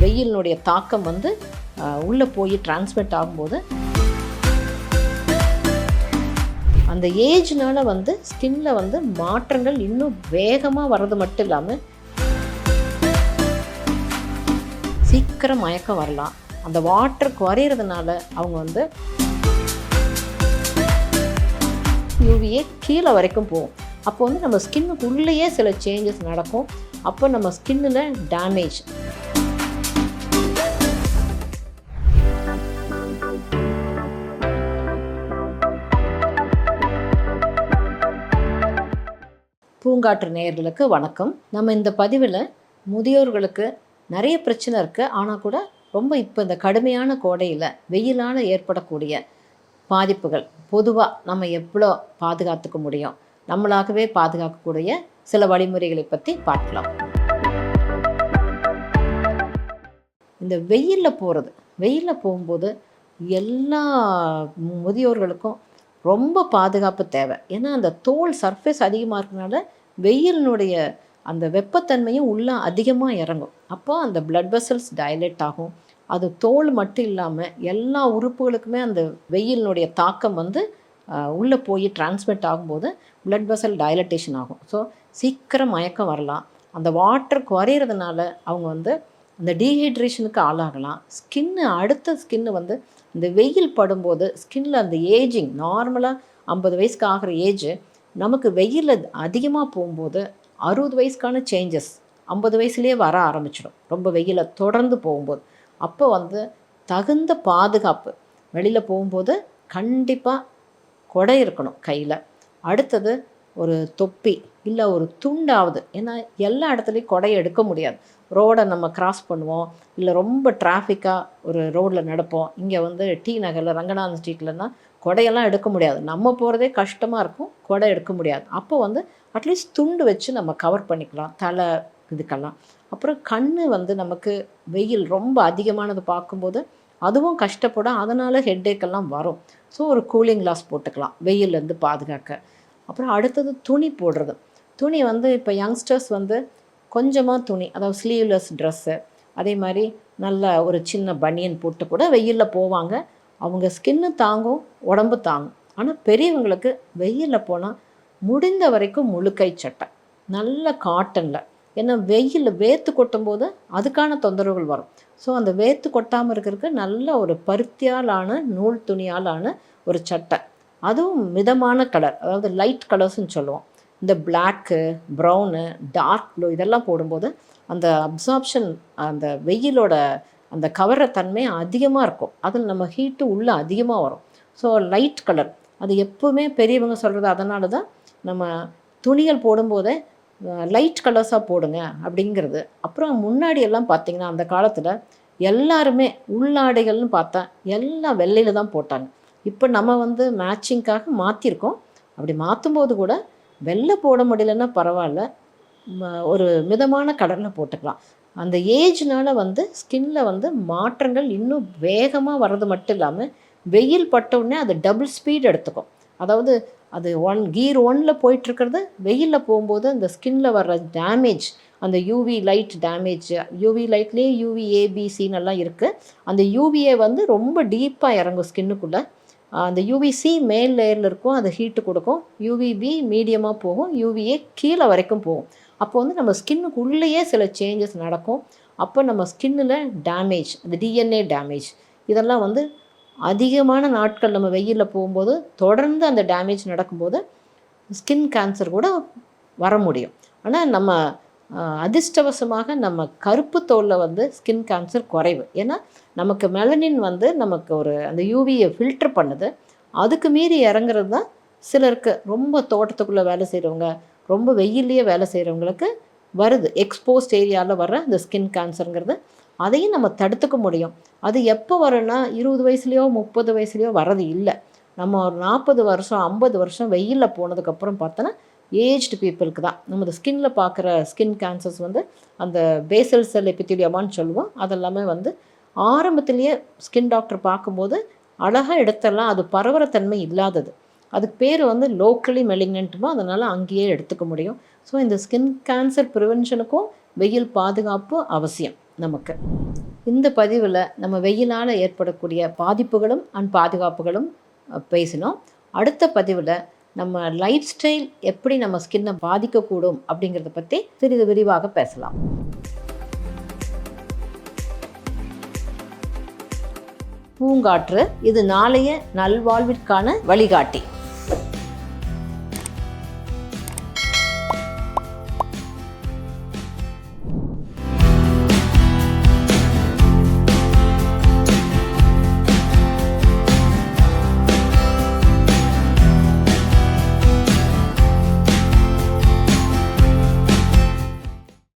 வெயிலினுடைய தாக்கம் வந்து உள்ளே போய் டிரான்ஸ்மிட் ஆகும்போது அந்த ஏஜ்னால வந்து ஸ்கின்ல வந்து மாற்றங்கள் இன்னும் வேகமாக வர்றது மட்டும் இல்லாமல் சீக்கிரம் மயக்கம் வரலாம். அந்த வாட்டர் குறையிறதுனால அவங்க வந்து யூவியே கீழே வரைக்கும் போகும். அப்போ வந்து நம்ம ஸ்கின்னுக்கு உள்ளேயே சில சேஞ்சஸ் நடக்கும். அப்போ நம்ம ஸ்கின்னில் டேமேஜ் பூங்காற்று நேயர்களுக்கு வணக்கம். நம்ம இந்த பதிவில் முதியோர்களுக்கு நிறைய பிரச்சனை இருக்குது ஆனால் கூட ரொம்ப இப்போ இந்த கடுமையான கோடையில் வெயிலால் ஏற்படக்கூடிய பாதிப்புகள் பொதுவாக நம்ம எவ்வளோ பாதுகாத்துக்க முடியும்? நம்மளாகவே பாதுகாக்கக்கூடிய சில வழிமுறைகளை பற்றி பார்க்கலாம். இந்த வெயிலில் போகிறது வெயிலில் போகும்போது எல்லா முதியோர்களுக்கும் ரொம்ப பாதுகாப்பு தேவை. ஏன்னா அந்த தோல் சர்ஃபேஸ் அதிகமாக இருக்கிறனால வெயிலினுடைய அந்த வெப்பத்தன்மையும் உள்ளே அதிகமாக இறங்கும். அப்போ அந்த பிளட் வெசல்ஸ் டைலேட் ஆகும். அது தோல் மட்டும் இல்லாமல் எல்லா உறுப்புகளுக்குமே அந்த வெயிலினுடைய தாக்கம் வந்து உள்ளே போய் டிரான்ஸ்மிட் ஆகும்போது பிளட் வெசல் டைலட்டேஷன் ஆகும். ஸோ சீக்கிரம் மயக்கம் வரலாம். அந்த வாட்டர் குறையிறதுனால அவங்க வந்து இந்த டீஹைட்ரேஷனுக்கு ஆளாகலாம். ஸ்கின்னு அடுத்த ஸ்கின்னு வந்து இந்த வெயில் படும்போது ஸ்கின்னில் அந்த ஏஜிங் நார்மலாக ஐம்பது வயசுக்கு ஆகிற ஏஜ் நமக்கு வெயிலில் அதிகமாக போகும்போது அறுபது வயசுக்கான சேஞ்சஸ் ஐம்பது வயசுலேயே வர ஆரம்பிச்சிடும். ரொம்ப வெயில தொடர்ந்து போகும்போது. அப்போ வந்து தகுந்த பாதுகாப்பு. வெளியில் போகும்போது கண்டிப்பாக கொடை இருக்கணும் கையில். அடுத்தது ஒரு தொப்பி இல்லை ஒரு துண்டாவது. ஏன்னா எல்லா இடத்துலையும் கொடை எடுக்க முடியாது. ரோடை நம்ம கிராஸ் பண்ணுவோம். இல்லை ரொம்ப டிராஃபிக்காக ஒரு ரோட்டில் நடப்போம். இங்கே வந்து டி நகரில் ரங்கநாதன் ஸ்ட்ரீட்லன்னா கொடையெல்லாம் எடுக்க முடியாது. நம்ம போகிறதே கஷ்டமாக இருக்கும். குடை எடுக்க முடியாது. அப்போ வந்து அட்லீஸ்ட் துண்டு வச்சு நம்ம கவர் பண்ணிக்கலாம். தலை இதுக்கெல்லாம். அப்புறம் கண் வந்து நமக்கு வெயில் ரொம்ப அதிகமானது பார்க்கும்போது அதுவும் கஷ்டப்படும். அதனால் ஹெட்டேக்கெல்லாம் வரும். ஸோ ஒரு கூலிங் கிளாஸ் போட்டுக்கலாம். வெயிலேருந்து பாதுகாக்க. அப்புறம் அடுத்தது துணி போடுறது. துணி வந்து இப்போ யங்ஸ்டர்ஸ் வந்து கொஞ்சமாக துணி அதாவது ஸ்லீவ்லெஸ் ட்ரெஸ்ஸு அதே மாதிரி நல்ல ஒரு சின்ன பனியன் போட்டு கூட வெயிலில் போவாங்க. அவங்க ஸ்கின்னு தாங்கும் உடம்பு தாங்கும். ஆனால் பெரியவங்களுக்கு வெயிலில் போனால் முடிந்த வரைக்கும் முழுக்கை சட்டை நல்ல காட்டனில். ஏன்னா வெயில் வேர்த்து கொட்டும் போது அதுக்கான தொந்தரவுகள் வரும். ஸோ அந்த வேர்த்து கொட்டாமல் இருக்கிறதுக்கு நல்ல ஒரு பருத்தியாலான நூல் துணியாலான ஒரு சட்டை. அதுவும் மிதமான கலர் அதாவது லைட் கலர்ஸ்ன்னு சொல்லுவோம். இந்த பிளாக்கு ப்ரௌனு டார்க் ப்ளூ இதெல்லாம் போடும்போது அந்த அப்சார்ப்ஷன் அந்த வெயிலோட அந்த கவர தன்மை அதிகமாக இருக்கும். அதில் நம்ம ஹீட்டு உள்ளே அதிகமாக வரும். ஸோ லைட் கலர் அது எப்போவுமே பெரியவங்க சொல்கிறது அதனால தான் நம்ம துணிகள் போடும்போதே லைட் கலர்ஸாக போடுங்க அப்படிங்கிறது. அப்புறம் முன்னாடி எல்லாம் பார்த்திங்கன்னா அந்த காலத்தில் எல்லாருமே உள்ளாடைகள்னு பார்த்தா எல்லாம் வெள்ளையில் தான் போட்டாங்க. இப்போ நம்ம வந்து மேட்சிங்க்காக மாற்றிருக்கோம் அப்படி மாற்றும்போது கூட வெள்ளை போட முடியலன்னா பரவாயில்ல. ஒரு மிதமான கடலில் போட்டுக்கலாம். அந்த ஏஜ்னால் வந்து ஸ்கின்னில் வந்து மாற்றங்கள் இன்னும் வேகமாக வர்றது மட்டும் இல்லாமல் வெயில் பட்டவுடனே அது டபுள் ஸ்பீட் எடுத்துக்கும். அதாவது அது ஒன் கீர் ஒனில் போயிட்டுருக்கிறது வெயிலில் போகும்போது அந்த ஸ்கின்ல வர்ற டேமேஜ் அந்த யூவி லைட் டேமேஜ் யூவி லைட்லேயே யூவி ஏபிசின்னு எல்லாம் இருக்குது அந்த யூவிஏ வந்து ரொம்ப டீப்பாக இறங்கும் ஸ்கின்னுக்குள்ளே அந்த யூவிசி மேல் லேயரில் இருக்கும் அது ஹீட்டு கொடுக்கும். யூவிபி மீடியமாக போகும். யூவிஏ கீழே வரைக்கும் போகும். அப்போ வந்து நம்ம ஸ்கின்னுக்கு உள்ளேயே சில சேஞ்சஸ் நடக்கும். அப்போ நம்ம ஸ்கின்னில் டேமேஜ் அந்த டிஎன்ஏ டேமேஜ் இதெல்லாம் வந்து அதிகமான நாட்கள் நம்ம வெயிலில் போகும்போது தொடர்ந்து அந்த டேமேஜ் நடக்கும்போது ஸ்கின் கேன்சர் கூட வர முடியும். ஆனால் நம்ம அதிர்ஷ்டவசமாக நம்ம கருப்பு தோலில் வந்து ஸ்கின் கேன்சர் குறைவு. ஏன்னா நமக்கு மெலனின் வந்து நமக்கு ஒரு அந்த யூவியை ஃபில்டர் பண்ணுது. அதுக்கு மீறி இறங்குறது தான் சிலருக்கு ரொம்ப தோட்டத்துக்குள்ளே வேலை செய்கிறவங்க ரொம்ப வெயில்லையே வேலை செய்கிறவங்களுக்கு வருது. எக்ஸ்போஸ்ட் ஏரியாவில் வர்ற இந்த ஸ்கின் கேன்சருங்கிறது அதையும் நம்ம தடுத்துக்க முடியும். அது எப்போ வரும்னா இருபது வயசுலேயோ முப்பது வயசுலேயோ வர்றது இல்லை. நம்ம ஒரு நாற்பது வருஷம் ஐம்பது வருஷம் வெயிலில் போனதுக்கப்புறம் பார்த்தோன்னா ஏஜ்டு பீப்புளுக்கு தான். நம்ம ஸ்கின்ல பார்க்குற ஸ்கின் கேன்சர்ஸ் வந்து அந்த பேசல் செல் எபித்திலியமான்னு சொல்லுவோம். அதெல்லாமே வந்து ஆரம்பத்திலேயே ஸ்கின் டாக்டர் பார்க்கும்போது அழகாக இடத்தெல்லாம் அது பரவற தன்மை இல்லாதது. அதுக்கு பேர் வந்து லோக்கலி மெலிக்னன்ட்டுமோ அதனால் அங்கேயே எடுத்துக்க முடியும். ஸோ இந்த ஸ்கின் கேன்சர் ப்ரிவென்ஷனுக்கும் வெயில் பாதுகாப்பு அவசியம். நமக்கு. இந்த பதிவில் நம்ம வெயிலால் ஏற்படக்கூடிய பாதிப்புகளும் அண்ட் பாதுகாப்புகளும் பேசினோம். அடுத்த பதிவில் நம்ம லைஃப் ஸ்டைல் எப்படி நம்ம ஸ்கின்னை பாதிக்கக்கூடும் அப்படிங்கிறத பற்றி சிறிது விரிவாக பேசலாம். பூங்காற்று இது நாளைய நல்வாழ்விற்கான வழிகாட்டி.